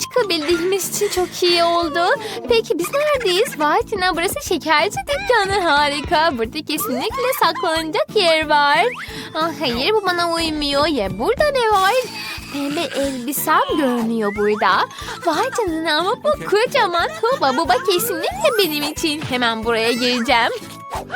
çıkabildiğimiz için çok iyi oldu. Peki biz neredeyiz? Vay Tina burası şekerci dükkanı harika. Burada kesinlikle saklanacak yer var. Ah, hayır bu bana uymuyor. Ya burada ne var? Pembe elbisem görünüyor burada. Vay canına ama bu kocaman tuba. Bu bak kesinlikle benim için. Hemen buraya gireceğim.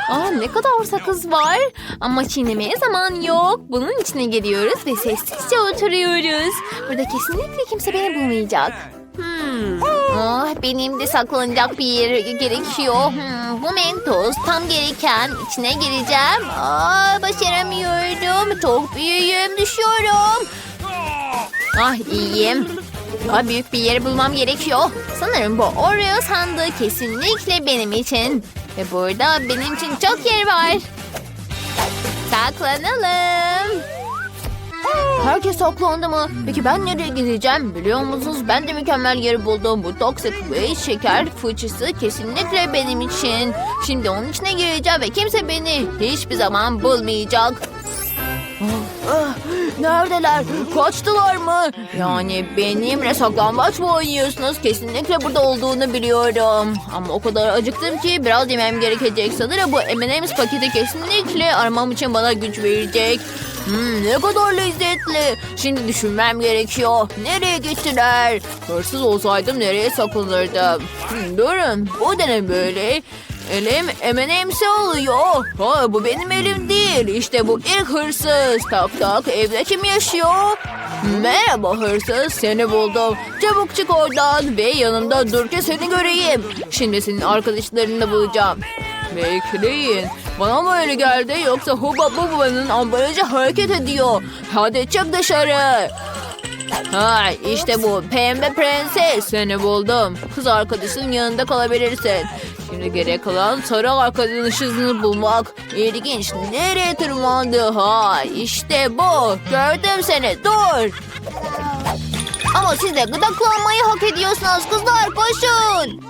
Aa, ne kadar sakız var. Ama çiğnemeye zaman yok. Bunun içine giriyoruz ve sessizce oturuyoruz. Burada kesinlikle kimse beni bulmayacak. Hmm. Ah, benim de saklanacak bir yer gerekiyor. Hmm, bu mentos tam gereken. İçine gireceğim. Aa, başaramıyorum. Çok büyüğüm. Düşüyorum. Ah iyiyim. Daha büyük bir yer bulmam gerekiyor. Sanırım bu Oreo sandığı kesinlikle benim için. Ve burada benim için çok yer var. Saklanalım. Herkes saklandı mı? Peki ben nereye gideceğim? Biliyor musunuz? Ben de mükemmel yeri buldum. Bu toksik ve şeker fıçısı kesinlikle benim için. Şimdi onun içine gireceğim ve kimse beni hiçbir zaman bulmayacak. Ah, Neredeler? Kaçtılar mı? Yani benimle saklambaç mı oynuyorsunuz? Kesinlikle burada olduğunu biliyorum. Ama o kadar acıktım ki biraz yemem gerekecek. Sanırım bu M&M's paketi kesinlikle aramam için bana güç verecek. Hmm, ne kadar lezzetli. Şimdi düşünmem gerekiyor. Nereye gittiler? Hırsız olsaydım nereye saklanırdım? Hmm, durun. Bu da ne böyle? Elim M&M'si oluyor. Ha, bu benim elim değil. İşte bu ilk hırsız. Tak tak evde kim yaşıyor? Merhaba hırsız seni buldum. Çabuk çık oradan ve yanımda dur ki seni göreyim. Şimdi senin arkadaşlarını da bulacağım. Bekleyin. Bana mı öyle geldi yoksa Huba Buba'nın ambalajı hareket ediyor. Hadi çık dışarı. Ha işte bu pembe prenses seni buldum. Kız arkadaşının yanında kalabilirsin. Şimdi gerek kalan sarı arkadaşını bulmak. İlginç. Nereye tırmandı? Ha işte bu. Gördüm seni. Dur. Ama siz de gıdaklanmayı hak ediyorsunuz kızlar. Koşun.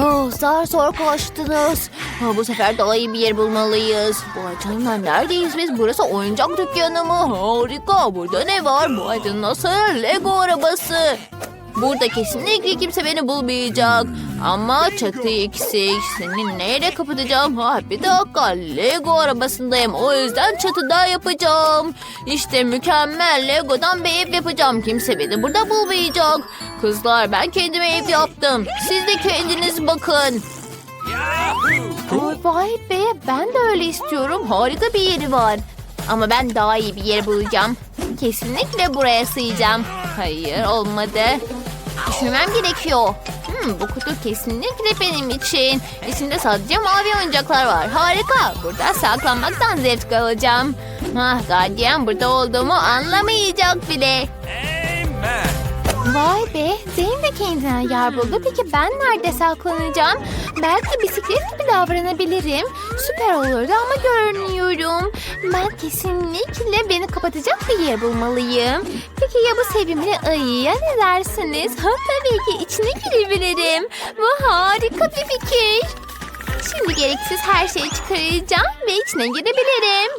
Oh, zar zor kaçtınız. Ha, bu sefer daha iyi bir yer bulmalıyız. Bu canına neredeyiz biz? Burası oyuncak dükkanı mı? Harika. Burada ne var? Bu acın nasıl? Lego arabası. Burada kesinlikle kimse beni bulmayacak. Ama çatı eksik. Seni neyle kapatacağım? Ha, bir dakika. Lego arabasındayım. O yüzden çatıda yapacağım. İşte mükemmel. Lego'dan bir ev yapacağım. Kimse beni burada bulmayacak. Kızlar ben kendime ev yaptım. Siz de kendiniz bakın. Ay, vay be ben de öyle istiyorum. Harika bir yeri var. Ama ben daha iyi bir yer bulacağım. Kesinlikle buraya sığacağım. Hayır olmadı. Düşünmem gerekiyor. Hmm, bu kutu kesinlikle benim için. İçinde sadece mavi oyuncaklar var. Harika. Burada saklanmaktan zevk alacağım. Ah, gardiyan burada olduğumu anlamayacak bile. Vay be, Zeyn de kendine yer buldu. Peki ben nerede saklanacağım? Belki bisiklet gibi davranabilirim. Süper olurdu ama görünüyorum. Ben kesinlikle beni kapatacak bir yer bulmalıyım. Peki ya bu sevimli ayıya ne dersiniz? Ha, tabii ki içine girebilirim. Bu harika bir fikir. Şimdi gereksiz her şeyi çıkaracağım ve içine girebilirim.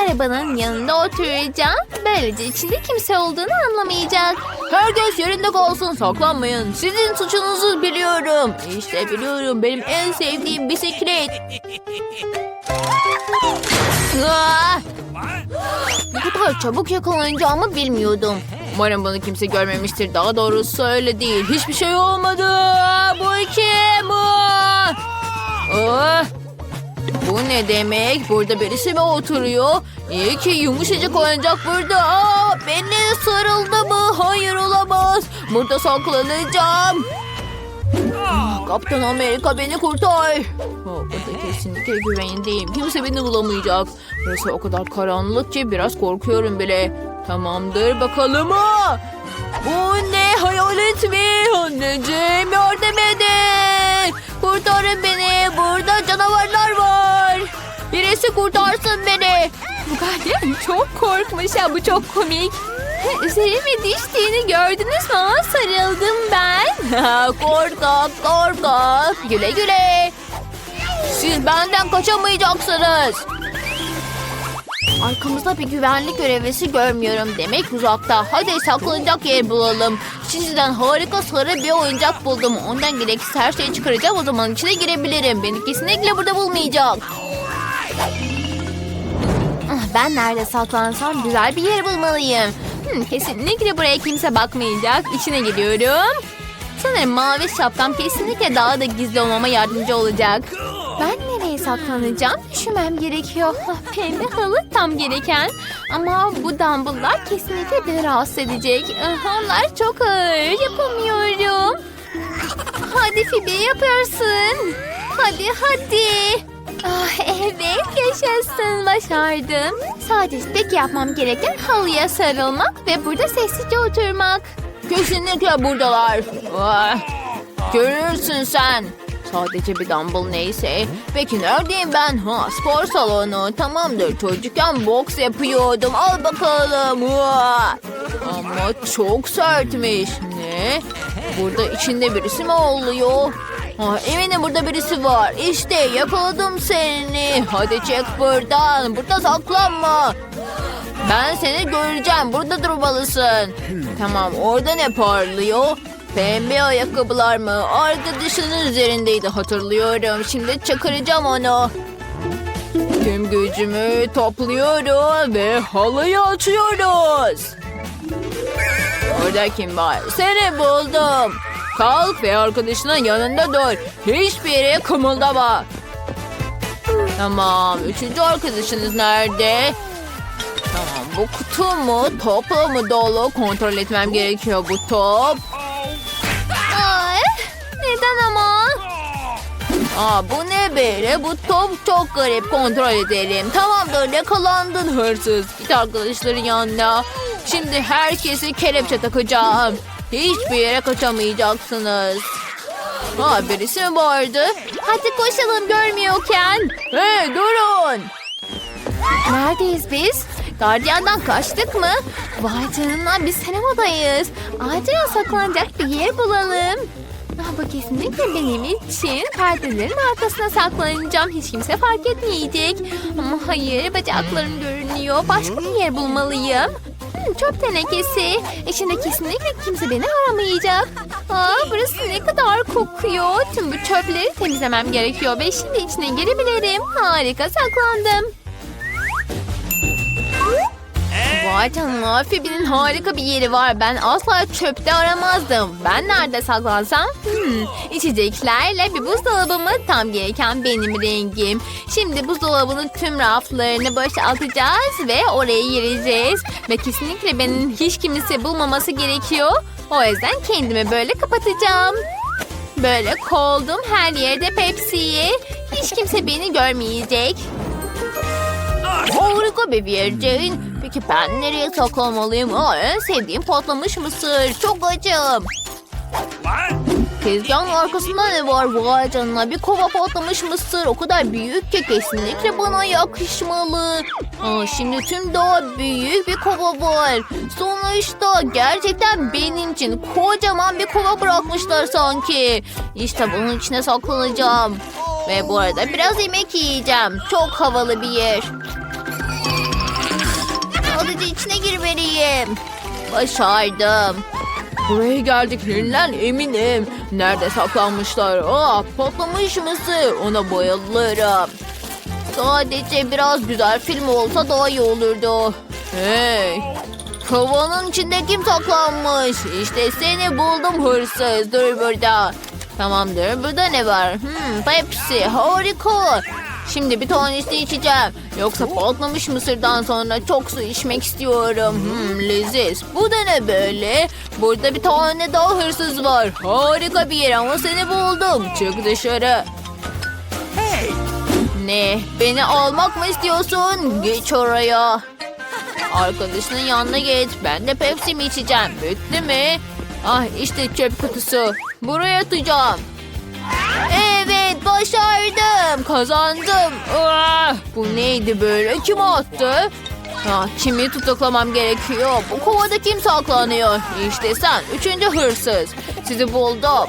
Arabanın yanında oturacağım. Böylece içinde kimse olduğunu anlamayacak. Herkes yerinde kalsın saklanmayın. Sizin suçunuzu biliyorum. İşte biliyorum benim en sevdiğim bisiklet. Ah! Ne kadar çabuk yakalanacağımı bilmiyordum. Umarım bunu kimse görmemiştir. Daha doğrusu öyle değil. Hiçbir şey olmadı. Bu kim? Ah! Bu ne demek? Burada birisi mi oturuyor? İyi ki yumuşacık oyuncak burada. Aa, beni sarıldı mı? Hayır olamaz. Burada saklanacağım. Kaptan Amerika beni kurtar. Oh, burada kesinlikle güvendeyim. Kimse beni bulamayacak. Burası o kadar karanlık ki biraz korkuyorum bile. Tamamdır bakalım. Aa, bu ne hayalet mi? Anneciğim yardım edin. Kurtarın beni. Burada canavarlar var. Birisi kurtarsın beni. Bu gardiyan çok korkmuş ya. Bu çok komik. Üzerime düştüğünü gördünüz mü? Sarıldım ben. korkak korkak. Güle güle. Siz benden kaçamayacaksınız. Arkamızda bir güvenlik görevlisi görmüyorum. Demek uzakta. Hadi saklanacak yer bulalım. Şimdiden harika sarı bir oyuncak buldum. Ondan gerekirse her şeyi çıkaracağım. O zaman içine girebilirim. Beni kesinlikle burada bulmayacak. Ah, Ben nerede saklansam güzel bir yer bulmalıyım. Hmm, kesinlikle buraya kimse bakmayacak. İçine giriyorum. Sanırım mavi şapkam kesinlikle daha da gizli olmama yardımcı olacak. Ben saklanacağım? Düşünmem gerekiyor. Ah, Pembe halı tam gereken. Ama bu dumbbelllar kesinlikle beni rahatsız edecek. Ah, Onlar çok ağır. Yapamıyorum. Hadi Phoebe yapıyorsun. Hadi hadi. Ah evet yaşasın başardım. Sadece tek yapmam gereken halıya sarılmak ve burada sessizce oturmak. Kesinlikle buradalar. Ah, görürsün sen. Sadece bir dumbbell neyse. Peki neredeyim ben? Ha, spor salonu. Tamamdır. Çocukken boks yapıyordum. Al bakalım. Ah. Ama çok sertmiş. Ne? Burada içinde birisi mi oluyor? Ah, eminim burada birisi var. İşte yakaladım seni. Hadi çek buradan. Burada saklanma. Ben seni göreceğim. Burada durmalısın. Tamam orada ne parlıyor? Pembe ayakkabılar mı? Arkadaşının üzerindeydi hatırlıyorum. Şimdi çakıracağım onu. Tüm gücümü topluyorum ve halıyı açıyoruz. Orada kim var? Seni buldum. Kalk ve arkadaşının yanında dur. Hiçbir yere kımıldama. Tamam. Üçüncü arkadaşınız nerede? Tamam. Bu kutu mu? Topla mı dolu? Kontrol etmem gerekiyor bu top. Ama? Aa, bu ne böyle? Bu top çok garip. Kontrol edelim. Tamamdır yakalandın hırsız. Git arkadaşların yanına. Şimdi herkesi kelepçe takacağım. Hiçbir yere kaçamayacaksınız. Aa, birisi mi vardı? Hadi koşalım görmüyorken. Hey durun. Neredeyiz biz? Gardiyandan kaçtık mı? Vay canına biz sinemadayız. Acilen saklanacak bir yer bulalım. Bu kesinlikle benim için perdelerin arkasına saklanacağım. Hiç kimse fark etmeyecek. Ama hayır bacaklarım görünüyor. Başka bir yer bulmalıyım. Hmm, çöp tenekesi. İçinde kesinlikle kimse beni aramayacak. Aa, burası ne kadar kokuyor. Tüm bu çöpleri temizlemem gerekiyor. Ve şimdi içine girebilirim. Harika saklandım. Vay canına Phoebe'nin harika bir yeri var. Ben asla çöpte aramazdım. Ben nerede saklansam? Hmm, içeceklerle bir buzdolabı mı? Tam gereken benim rengim. Şimdi buzdolabının tüm raflarını boşaltacağız ve oraya gireceğiz. Ve kesinlikle benim hiç kimse bulmaması gerekiyor. O yüzden kendimi böyle kapatacağım. Böyle koldum her yerde Pepsi'yi. Hiç kimse beni görmeyecek. Harika bir Jane. Peki ben nereye saklanmalıyım? Aa, en sevdiğim patlamış mısır. Çok acım. Tezgahın arkasında ne var? Vay canına bir kova patlamış mısır. O kadar büyük ki kesinlikle bana yakışmalı. Aa, şimdi tüm daha büyük bir kova var. Sonuçta gerçekten benim için kocaman bir kova bırakmışlar sanki. İşte bunun içine saklanacağım. Ve bu arada biraz yemek yiyeceğim. Çok havalı bir yer. Sadece içine girmeliyim. Başardım. Buraya geldiklerinden eminim. Nerede saklanmışlar? Aa, patlamış mısır. Ona bayılırım. Sadece biraz güzel film olsa daha iyi olurdu. Hey! Kovanın içinde kim saklanmış? İşte seni buldum hırsız. Dur burada. Tamamdır. Burada ne var? Hmm, Pepsi. Harika. Şimdi bir tanesini içeceğim. Yoksa patlamış mısırdan sonra çok su içmek istiyorum. Hmm, leziz. Bu da ne böyle? Burada bir tane daha hırsız var. Harika bir yer ama seni buldum. Çık dışarı. Ne? Beni almak mı istiyorsun? Geç oraya. Arkadaşının yanına git. Ben de Pepsi mi içeceğim? Bitti mi? Ah işte çöp kutusu. Buraya atacağım. Başardım. Kazandım. Ah, bu neydi böyle? Kim attı? Ah, kimi tutuklamam gerekiyor? Bu kovada kim saklanıyor? İşte sen. Üçüncü hırsız. Sizi buldum.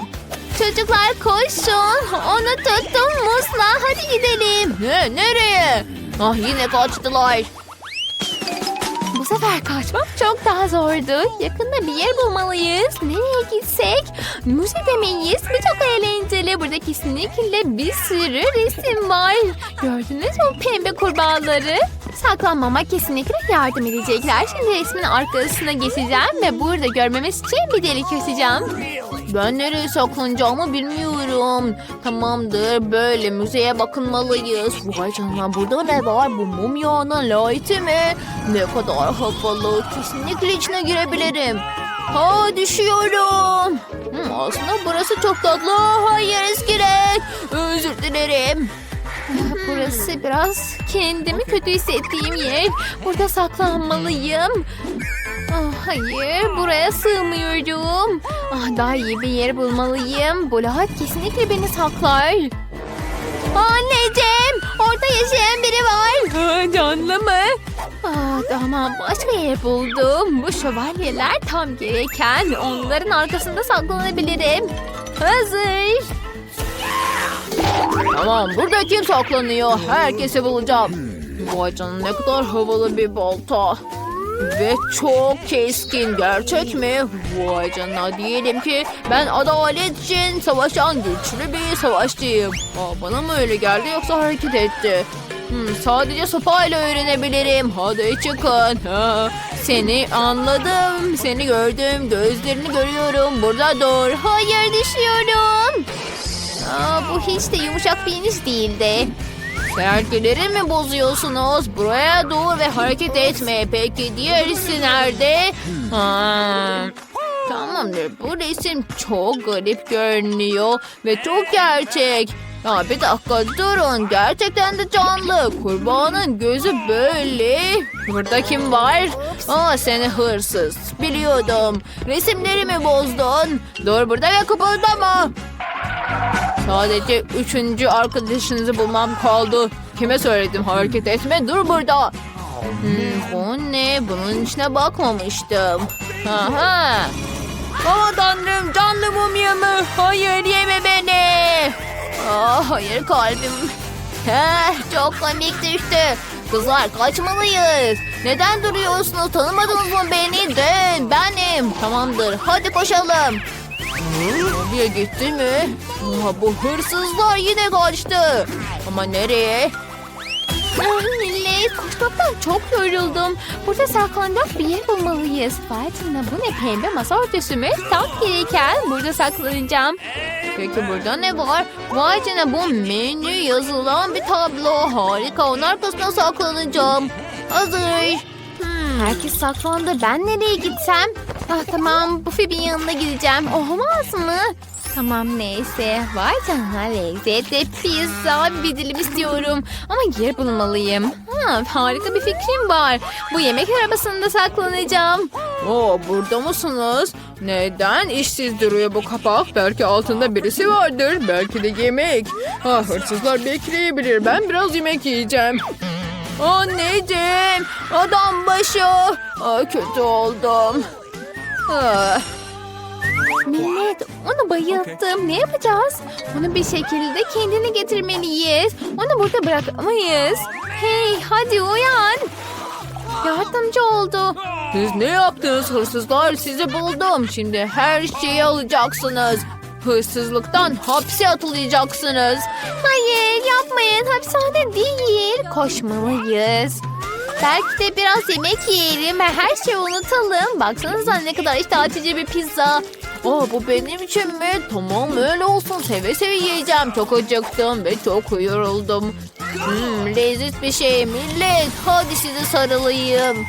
Çocuklar koşun. Onu tuttum Musla. Hadi gidelim. Ne? Nereye? Ah yine kaçtılar. Sefer kaçmak çok daha zordu. Yakında bir yer bulmalıyız. Nereye gitsek? Müze demeyiz. Bu çok eğlenceli. Burada kesinlikle bir sürü resim var. Gördünüz mü pembe kurbağaları? Saklanmama kesinlikle yardım edecekler. Şimdi resmin arkasına geçeceğim ve burada görmemiz için bir delik açacağım. Ben nereye saklanacağımı bilmiyorum. Tamamdır böyle müzeye bakınmalıyız. Vay canına burada ne var? Bu mumyanın layıtı mi? Ne kadar havalı. Kesinlikle içine girebilirim. Ha düşüyorum. Hmm, aslında burası çok tatlı. Hayır iskelet. Özür dilerim. Burası biraz kendimi kötü hissettiğim yer. Burada saklanmalıyım. Ah, hayır, buraya sığmıyorum. Ah, daha iyi bir yer bulmalıyım. Bu lahat kesinlikle beni saklar. Anneciğim, orada yaşayan biri var. Ha, canlı mı? Ah, tamam, başka yer buldum. Bu şövalyeler tam gereken. Onların arkasında saklanabilirim. Hazır. Tamam burada kim saklanıyor? Herkesi bulacağım. Vay canına ne kadar havalı bir balta. Ve çok keskin gerçek mi? Vay canına diyelim ki ben adalet için savaşan güçlü bir savaşçıyım. Aa, bana mı öyle geldi yoksa hareket etti? Hmm, sadece sopayla öğrenebilirim. Hadi çıkın. Ha, seni anladım. Seni gördüm. Gözlerini görüyorum. Burada dur. Hayır düşüyorum. Aa, bu hiç de yumuşak bir iniş değildi. Sergileri mi bozuyorsunuz? Buraya dur ve hareket etme. Peki diğerisi nerede? Ha, tamamdır. Bu resim çok garip görünüyor ve çok gerçek. Ya bir dakika durun. Gerçekten de canlı. Kurbağanın gözü böyle. Burada kim var? Aa seni hırsız. Biliyordum. Resimlerimi bozdun. Dur burada ve kıpırdama. Sadece üçüncü arkadaşınızı bulmam kaldı. Kime söyledim hareket etme dur burada. Hmm, bu ne? Bunun içine bakmamıştım. Aha. Aman tanrım canlı mumya mı? Hayır yeme beni. Aa, hayır kalbim. Heh, çok komik düştü. Kızlar kaçmalıyız. Neden duruyorsunuz? Tanımadınız mı beni? Dön benim. Tamamdır hadi koşalım. Nereye gitti mi? Aa, bu hırsızlar yine kaçtı. Ama nereye? Ah millet koşmaktan çok yoruldum. Burada saklanacak bir yer bulmalıyız. Canına bu ne pembe masa örtüsü mü? Tam gereken burada saklanacağım. Peki burada ne var? Vay canına bu menü yazılan bir tablo. Harika onun arkasına saklanacağım. Hazır. Hmm, herkes saklandı. Ben nereye gitsem? Ah tamam bu Phoebe'nin yanına gideceğim. Olmaz mı? Tamam neyse. Vay canına lezzetli pizza bir dilim istiyorum. Ama yer bulmalıyım. Ha, harika bir fikrim var. Bu yemek arabasında saklanacağım. Oo, burada mısınız? Neden işsiz duruyor bu kapak? Belki altında birisi vardır. Belki de yemek. Ah, hırsızlar bekleyebilir. Ben biraz yemek yiyeceğim. Anneciğim, adam başı. Aa, kötü oldum. Ah. Millet onu bayılttım. Ne yapacağız? Onu bir şekilde kendine getirmeliyiz. Onu burada bırakamayız. Hey hadi uyan. Yardımcı oldu. Siz ne yaptınız hırsızlar? Sizi buldum. Şimdi her şeyi alacaksınız. Hırsızlıktan hapse atılacaksınız. Hayır yapmayın. Hapishane değil. Koşmalıyız. Belki de biraz yemek yiyelim ve her şeyi unutalım. Baksanıza ne kadar açıcı bir pizza. Aa, bu benim için mi? Tamam öyle olsun. Seve seve yiyeceğim. Çok acıktım ve çok yoruldum. Hmm, leziz bir şey millet. Hadi size sarılayım.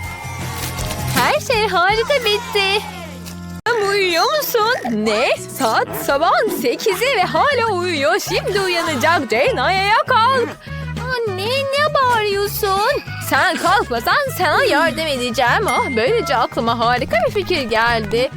Her şey harika bitti. Uyuyor musun? Ne? Saat sabahın sekizi ve hala uyuyor. Şimdi uyanacak. Jane ayağa kalk. Anne ne bağırıyorsun? Sen kalkmasan sana yardım edeceğim. Ah, böylece aklıma harika bir fikir geldi.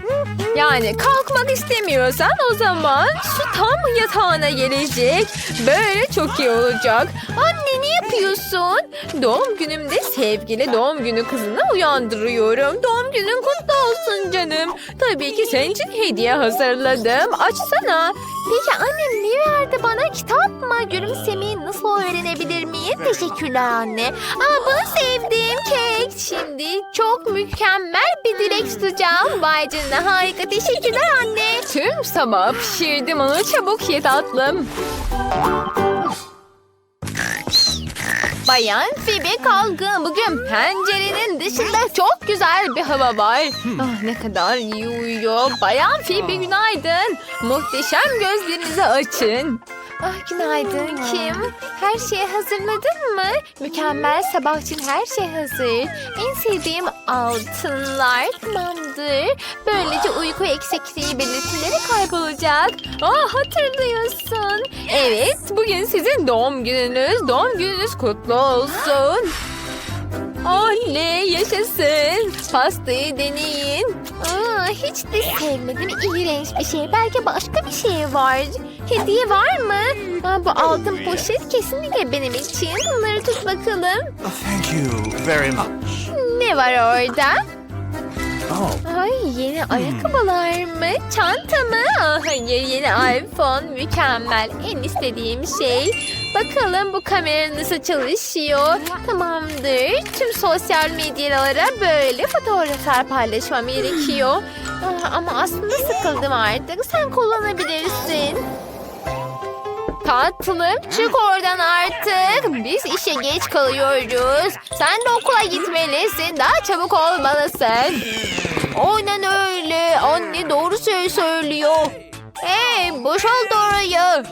Yani kalkmak istemiyorsan o zaman şu tam yatağına gelecek. Böyle çok iyi olacak. Anne ne yapıyorsun? Doğum günümde sevgili doğum günü kızını uyandırıyorum. Doğum günün kutlu olsun canım. Tabii ki senin için hediye hazırladım. Açsana. Peki annem ne verdi bana? Kitap mı? Gülümsemeyi nasıl öğrenebilir miyim? Teşekkürler anne. Aa, bunu sevdim kek. Şimdi çok mükemmel bir dilek tutacağım. Vay canına harika. Teşekkürler anne. Tüm sabah pişirdim onu. Çabuk ye tatlım. Bayan Phoebe kalkın. Bugün pencerenin dışında çok güzel bir hava var. Ah, ne kadar iyi uyuyor. Bayan Phoebe günaydın. Muhteşem gözlerinizi açın. Ah günaydın Kim. Her şeyi hazırladın mı? Mükemmel sabah için her şey hazır. En sevdiğim altınlar tamamdır. Böylece uyku eksikliği belirtileri kaybolacak. Ah hatırlıyorsun. Evet bugün sizin doğum gününüz. Doğum gününüz kutlu olsun. Oley yaşasın. Pastayı deneyin. Aa, hiç de sevmedim. İğrenç bir şey. Belki başka bir şey var. Hediye var mı? Aa, bu altın poşet kesinlikle benim için. Bunları tut bakalım. Oh, thank you very much. Ne var orada? Oh, Ay yeni ayakkabılar mı? Çanta mı? Aa, hayır yeni iPhone. Mükemmel. En istediğim şey. Bakalım bu kamera nasıl çalışıyor. Tamamdır. Tüm sosyal medyalara böyle fotoğraflar paylaşmam gerekiyor. Aa, ama aslında sıkıldım artık. Sen kullanabilirsin. Tatlım çık oradan artık. Biz işe geç kalıyoruz. Sen de okula gitmelisin. Daha çabuk olmalısın. Aynen öyle. Anne doğru söz söylüyor. Hey boşalt orayı.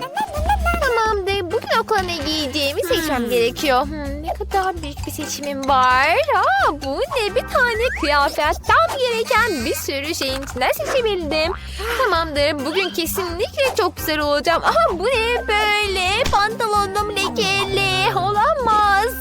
Tamamdır. Bugün okula ne giyeceğimi seçmem gerekiyor. Hmm, ne kadar büyük bir seçimim var. Aa, bu ne bir tane kıyafet. Tam gereken bir sürü şeyin içinden seçebildim. Tamamdır. Bugün kesinlikle çok güzel olacağım. Aha bu ne böyle? Pantolonum lekeli. Olamaz.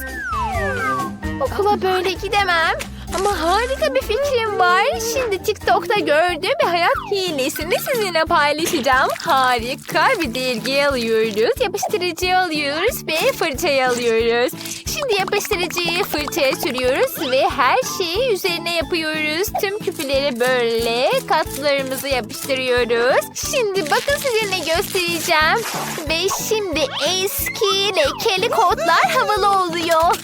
Okula böyle gidemem. Ama harika bir fikrim var. Şimdi TikTok'ta gördüğüm bir hayat hilesini sizinle paylaşacağım. Harika bir dergi alıyoruz. Yapıştırıcı alıyoruz ve fırçayı alıyoruz. Şimdi yapıştırıcıyı fırçaya sürüyoruz ve her şeyi üzerine yapıyoruz. Tüm küpüleri böyle katlarımızı yapıştırıyoruz. Şimdi bakın size ne göstereceğim. Ve şimdi eski lekeli kotlar havalı oluyor.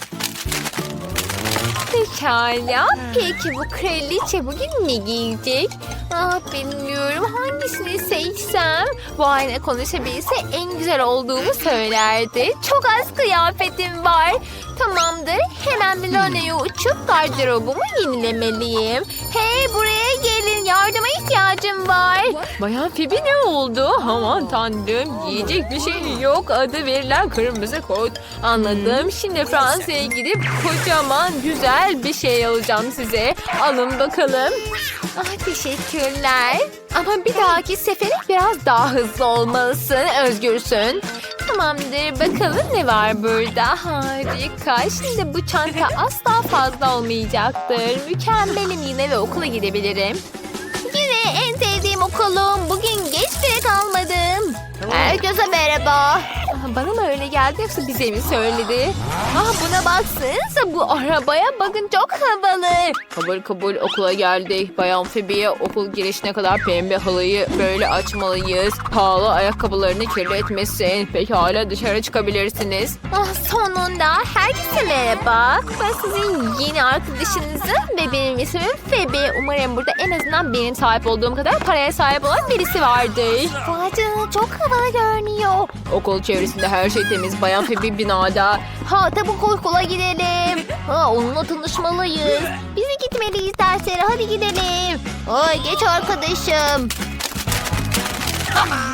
Pekala. Peki bu kraliçe bugün ne giyecek? Ah bilmiyorum hangisini seçsem. Bu ayna konuşabilse en güzel olduğumu söylerdi. Çok az kıyafetim var. Tamamdır. Hemen Milano'ya uçup gardırobumu yenilemeliyim. Hey buraya gelin. Yardıma ihtiyacım var. Bayan Phoebe ne oldu? Aman tanrım. Giyecek bir şey yok. Adı verilen kırmızı kot. Anladım. Şimdi Fransa'ya gidip kocaman güzel bir şey alacağım size. Alın bakalım. Ah teşekkürler. Ama bir dahaki sefere biraz daha hızlı olmalısın. Özgürsün. Tamamdır. Bakalım ne var burada. Harika. Şimdi bu çanta asla fazla olmayacaktır. Mükemmelim yine ve okula gidebilirim. Okulum. Bugün geç bile kalmadım. Herkese merhaba. Bana mı öyle geldi yoksa bize mi söyledi? Ah buna baksanıza bu arabaya bakın çok havalı. Kabul kabul okula geldik. Bayan Phoebe'ye okul girişine kadar pembe halıyı böyle açmalıyız. Pahalı ayakkabılarını kirletmesin. Pekala dışarı çıkabilirsiniz. Ah sonunda herkese merhaba. Ben sizin yeni arkadaşınızım ve benim ismim Phoebe. Umarım burada en azından benim sahip olduğum kadar paraya sahip olan birisi vardır. Vay canına çok havalı görünüyor. Okul çevresinde her şey temiz. Bayan Phoebe binada. Ha tabi okula gidelim. Ha onunla tanışmalıyız. Biz de gitmeliyiz derslere. Hadi gidelim. Ay geç arkadaşım.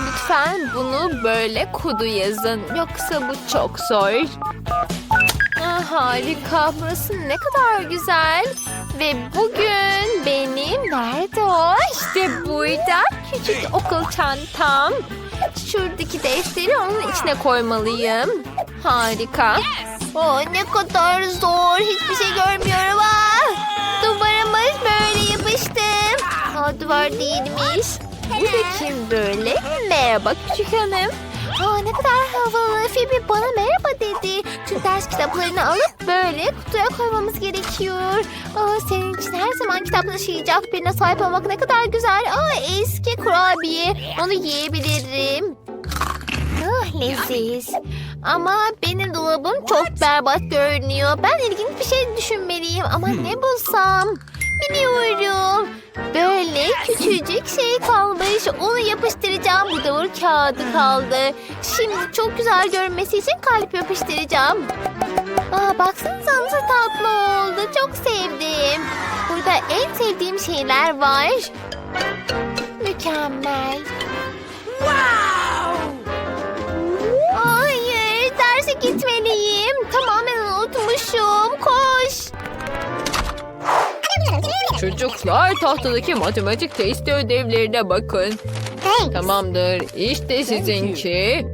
Lütfen bunu böyle kodu yazın. Yoksa bu çok zor. Ah, harika. Burası ne kadar güzel. Ve bugün benim nerede o? İşte burada küçük okul çantam. Şuradaki defteri onun içine koymalıyım. Harika. Oh, ne kadar zor. Hiçbir şey görmüyorum. Ah, duvarımız böyle yapıştım. Aa, duvar değilmiş. Bu da kim böyle? Merhaba küçük hanım. Ne kadar havalı. Phoebe bana merhaba dedi. Tüm ders kitaplarını alıp böyle kutuya koymamız gerekiyor. Aa, senin için her zaman kitap taşıyacak birine sahip olmak ne kadar güzel. Aa, eski kurabiye. Onu yiyebilirim. Ah, leziz. Ama benim dolabım çok berbat görünüyor. Ben ilginç bir şey düşünmeliyim ama ne bulsam? Biliyorum. Böyle küçücük şey kalmış. Onu yapıştıracağım. Bu da kağıdı kaldı. Şimdi çok güzel görünmesi için kalp yapıştıracağım. Aa, baksanıza nasıl tatlı oldu. Çok sevdim. Burada en sevdiğim şeyler var. Mükemmel. Hayır, Çocuklar tahtadaki matematik testi ödevlerine bakın. Tamamdır. İşte sizinki.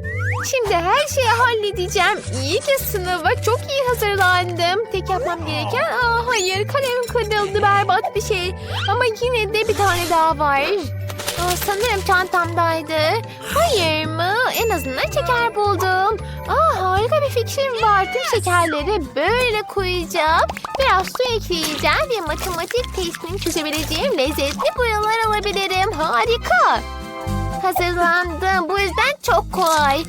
Şimdi her şeyi halledeceğim. İyi ki sınava çok iyi hazırlandım. Tek yapmam gereken... Aa, hayır kalem kırıldı berbat bir şey. Ama yine de bir tane daha var. Aa, sanırım çantamdaydı. Hayır mı? En azından şeker buldum. Tüm şekerleri böyle koyacağım. Biraz su ekleyeceğim ve matematik testini çözebileceğim lezzetli boyalar alabilirim. Harika. Hazırlandım. Bu yüzden çok kolay.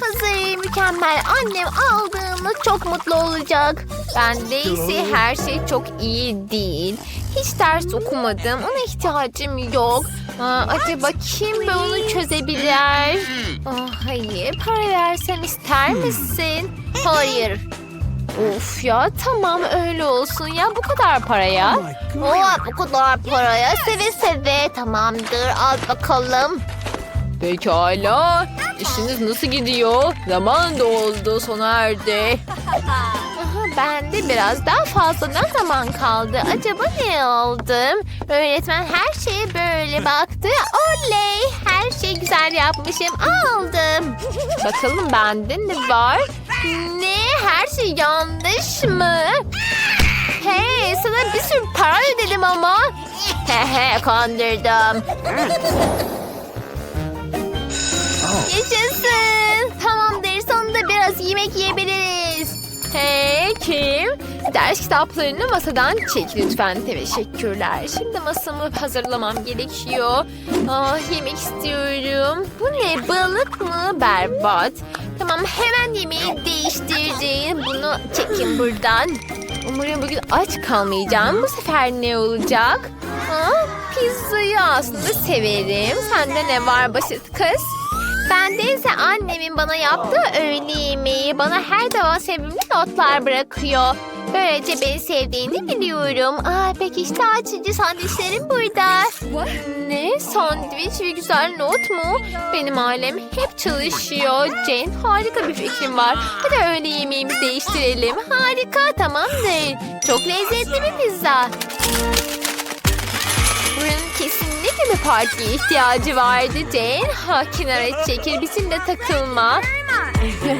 Hazır, mükemmel. Annem aldığında çok mutlu olacak. Bende ise her şey çok iyi değil. Hiç ders okumadım. Ona ihtiyacım yok. Aa, acaba kim onu çözebilir? Aa, hayır, para versem ister misin? Hayır. Of ya tamam öyle olsun ya bu kadar paraya. Oh, bu kadar paraya seve seve tamamdır al bakalım. Pekala. İşiniz nasıl gidiyor? Zaman doldu sona erdi. Bende biraz daha fazladan zaman kaldı. Acaba ne aldım? Öğretmen her şeye böyle baktı. Oley! Her şeyi güzel yapmışım. Aldım. Bakalım bende ne var? Ne? Her şey yanlış mı? Hey sana bir sürü para ödedim ama. Hehe kandırdım. Yaşasın. Tamamdır sonunda biraz yemek yiyebiliriz. Hey kim? Ders kitaplarını masadan çek lütfen. Teşekkürler. Şimdi masamı hazırlamam gerekiyor. Ah yemek istiyorum. Bu ne balık mı? Berbat. Tamam hemen yemeği değiştireceğim. Bunu çekin buradan. Umarım bugün aç kalmayacağım. Bu sefer ne olacak? Ha, pizzayı aslında severim. Sende ne var basit kız? Bende ise annemin bana yaptığı öğle yemeği bana her zaman sevimli notlar bırakıyor. Böylece beni sevdiğini biliyorum. Aa, peki işte açıcı sandviçlerim burada. Ne? Sandviç ve güzel not mu? Benim ailem hep çalışıyor. Jane harika bir fikrim var. Hadi öğle yemeğimizi değiştirelim. Harika tamamdır. Çok lezzetli bir pizza. Buranın kesinlikle bir partiye ihtiyacı vardı Jane. Ha kenara çekil bizimle takılma.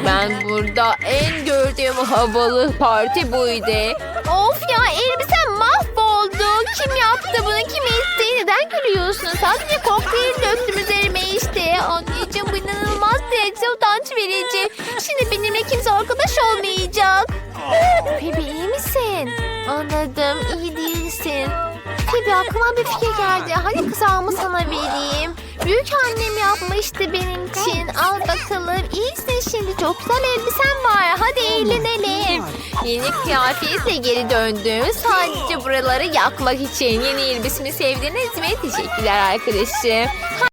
Ben burada en gördüğüm havalı parti buydu. Of ya elbisem mahvoldu. Kim yaptı bunu? Kim etti? Neden gülüyorsun? Sadece kokteyl döktüm üzerime işte. Anneciğim bu inanılmaz derece utanç verici. Şimdi benimle kimse arkadaş olmayacak. Phoebe iyi misin? Anladım iyi değilsin. Phoebe aklıma bir fikir geldi. Hadi kızağımı sana vereyim. Büyük annem yapmıştı benim için. Al bakalım. İyisin şimdi. Çok güzel elbisen var. Hadi eğlenelim. Yeni kıyafetle geri döndüm. Sadece buraları yakmak için. Yeni elbisemi sevdiğiniz mi? Teşekkürler arkadaşım.